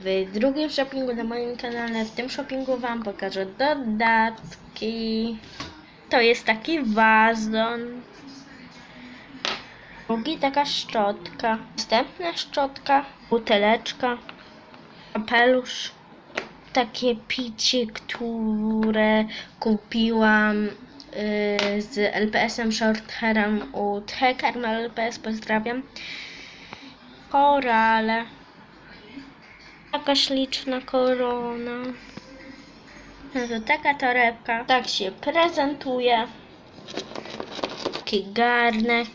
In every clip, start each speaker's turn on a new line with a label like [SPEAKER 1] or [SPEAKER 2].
[SPEAKER 1] w drugim shoppingu na moim kanale. W tym shoppingu Wam pokażę dodatki. To jest taki wazon. Drugi taka szczotka. Następna szczotka. Buteleczka. Kapelusz. Takie picie, które kupiłam y, z LPS-em Shorthairem u Tchekarma LPS. Pozdrawiam. Korale. Taka śliczna korona. No to taka torebka. Tak się prezentuje. Taki garnek.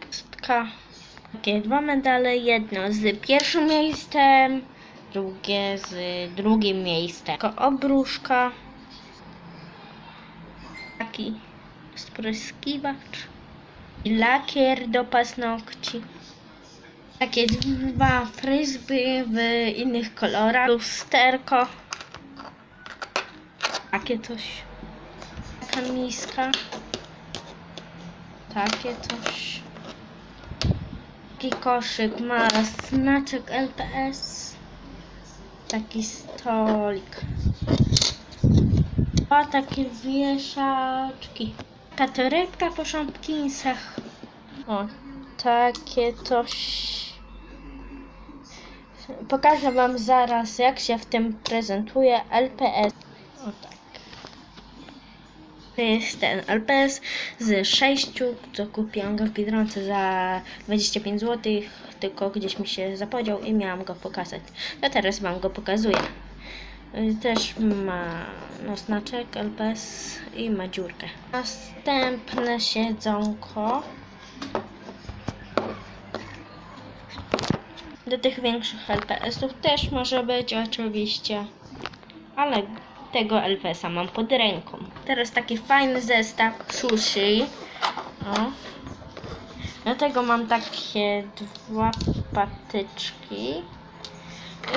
[SPEAKER 1] Pustka. Takie dwa medale. Jedno z pierwszym miejscem, drugie z drugim miejscem. Taka obruszka. Taki spryskiwacz. I lakier do paznokci. Takie dwa frisbee w innych kolorach. Lusterko. Takie coś. Taka miska. Takie coś. Taki koszyk ma znaczek LPS. Taki stolik. Dwa takie wieszaczki. Taka torebka po szampinsach. O, takie coś. Pokażę Wam zaraz, jak się w tym prezentuje LPS. O tak. To jest ten LPS z 6, co kupiłam go w Biedronce za 25 zł, tylko gdzieś mi się zapodział i miałam go pokazać. No teraz Wam go pokazuję. Też ma no, znaczek LPS i ma dziurkę. Następne siedzonko. Do tych większych LPS-ów też może być oczywiście, ale tego LPS-a mam pod ręką. Teraz taki fajny zestaw sushi. O. Do tego mam takie dwa patyczki.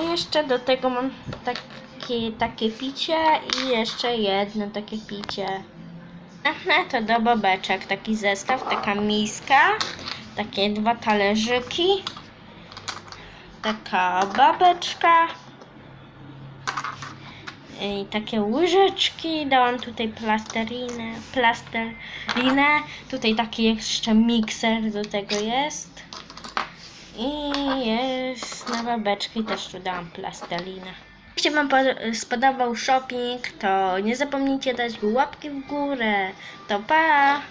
[SPEAKER 1] I jeszcze do tego mam takie, takie picie i jeszcze jedno takie picie. Aha, to do bobeczek taki zestaw, taka miska, takie dwa talerzyki, taka babeczka i takie łyżeczki. Dałam tutaj plasterinę, plastelinę. Tutaj taki jeszcze mikser do tego jest. I jest na babeczki też tu dałam plastelinę. Jeśli Wam po- spodobał shopping, to nie zapomnijcie dać łapki w górę. To pa!